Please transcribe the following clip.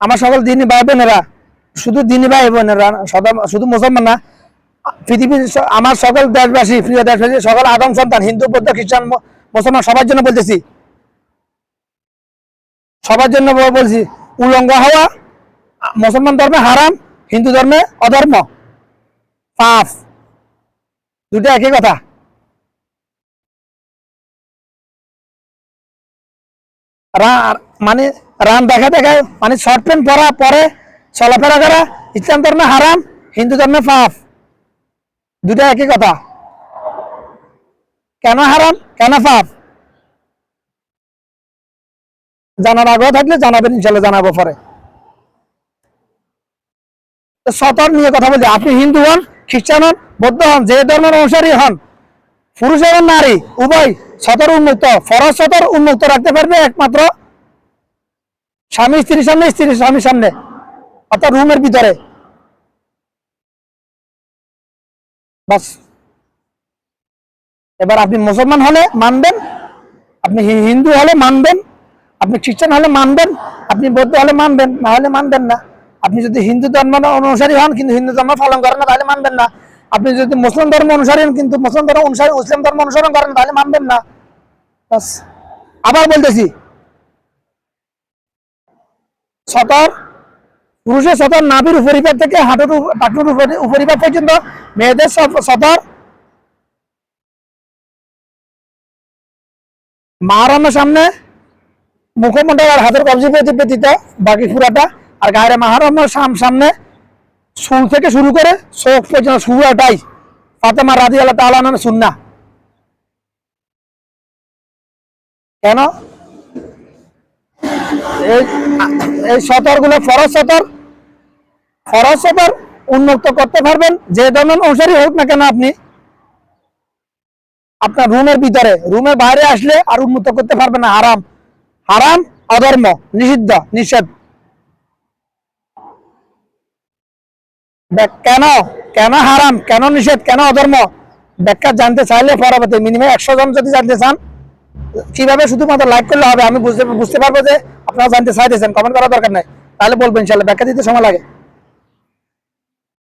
আমার সকল দিনী ভাই বোনেরা, শুধু দিনী ভাই বোনেরা শুধু মুসলমান না, পৃথিবীর আমার সকল দেশবাসী, প্রিয় দেশবাসী, সকল আদম সন্তান, হিন্দু, বৌদ্ধ, খ্রিস্টান মুসলমান, সবার জন্য বলতেছি। সবার জন্য বলছি, উলঙ্গ হওয়া, মুসলমান ধর্মে হারাম, হিন্দু ধর্মে অধর্ম। পাপ দুটো একই কথা। মানে রান দেখা দেখা মানে শর্ট প্যান্ট পরা, পরে চলাফেরা করা, ইসলাম ধর্মে হারাম, হিন্দু ধর্মে পাপ। দুটা একই কথা। কেন হারাম, কেন পাপ? জানার আগ্রহ থাকলে জানাবেন ইনশাল্লাহ জানাব পরে। সতর নিয়ে কথা বলছি আপনি হিন্দু হন, খ্রিস্টান হন, বৌদ্ধ হন, যে ধর্মের অনুসারী হন, পুরুষ এবং নারী, উভয় সতর উন্মুক্ত, ফরজ সতর উন্মুক্ত রাখতে পারবে একমাত্র স্বামী স্ত্রীর সামনে স্ত্রীর স্বামীর সামনে। অর্থাৎ রুমের ভিতরে। বাস। এবার আপনি মুসলমান হলে মানবেন, আপনি হিন্দু হলে মানবেন, আপনি খ্রিস্টান হলে মানবেন, আপনি বৌদ্ধ হলে মানবেন, না হলে মানবেন না। আপনি যদি হিন্দু ধর্ম অনুসারী হন, কিন্তু হিন্দু ধর্ম পালন করেন না, তাহলে মানবেন না। আপনি যদি মুসলিম ধর্ম অনুসারী হন, কিন্তু মুসলিম ধর্ম অনুসারী মুসলিম ধর্ম অনুসরণ করেন তাহলে মানবেন না। আবার বলতেছি সতর পুরুষের সতর নাভির উপরিভাগ থেকে হাঁটুর উপ- হাঁটুর উপরি- উপরিভাগ পর্যন্ত, মেয়েদের সতর মাহারামের সামনে, মুখমণ্ডল আর হাতের কবজি পেতে ব্যতীত, বাকি পুরাটা। আর গায়ের মাহারামের সাম- সামনে চুল থেকে শুরু করে চোখ পর্যন্ত শুরুটাই। ফাতেমা রাজি আল্লাহ তাআলা নামে সুন্না কেন? এই এই সতরগুলো ফরজ সতর ফরজ উন্মুক্ত করতে পারবেন। যে ধরনের অনুসারী হোক না কেন আপনি, আপনার রুমের ভিতরে, রুমের বাইরে আসলে আর উন্মুক্ত করতে পারবেন না। হারাম। হারাম, অধর্ম, নিষিদ্ধ, নিষেধ। কেন? কেন হারাম? কেন নিষেধ? কেন অধর্ম? ব্যাখ্যা জানতে চাইলে পরবর্তী মিনিমাম একশো জন যদি জানতে চান কীভাবে শুধুমাত্র লাইক করলে হবে আমি বুঝতে বুঝতে পারব যে আপনারা জানতে চাইতেছেন কমেন্ট করার দরকার নাই। তাহলে বলবেন ইনশাল্লাহ, ব্যাখ্যা দিতে সময় লাগে।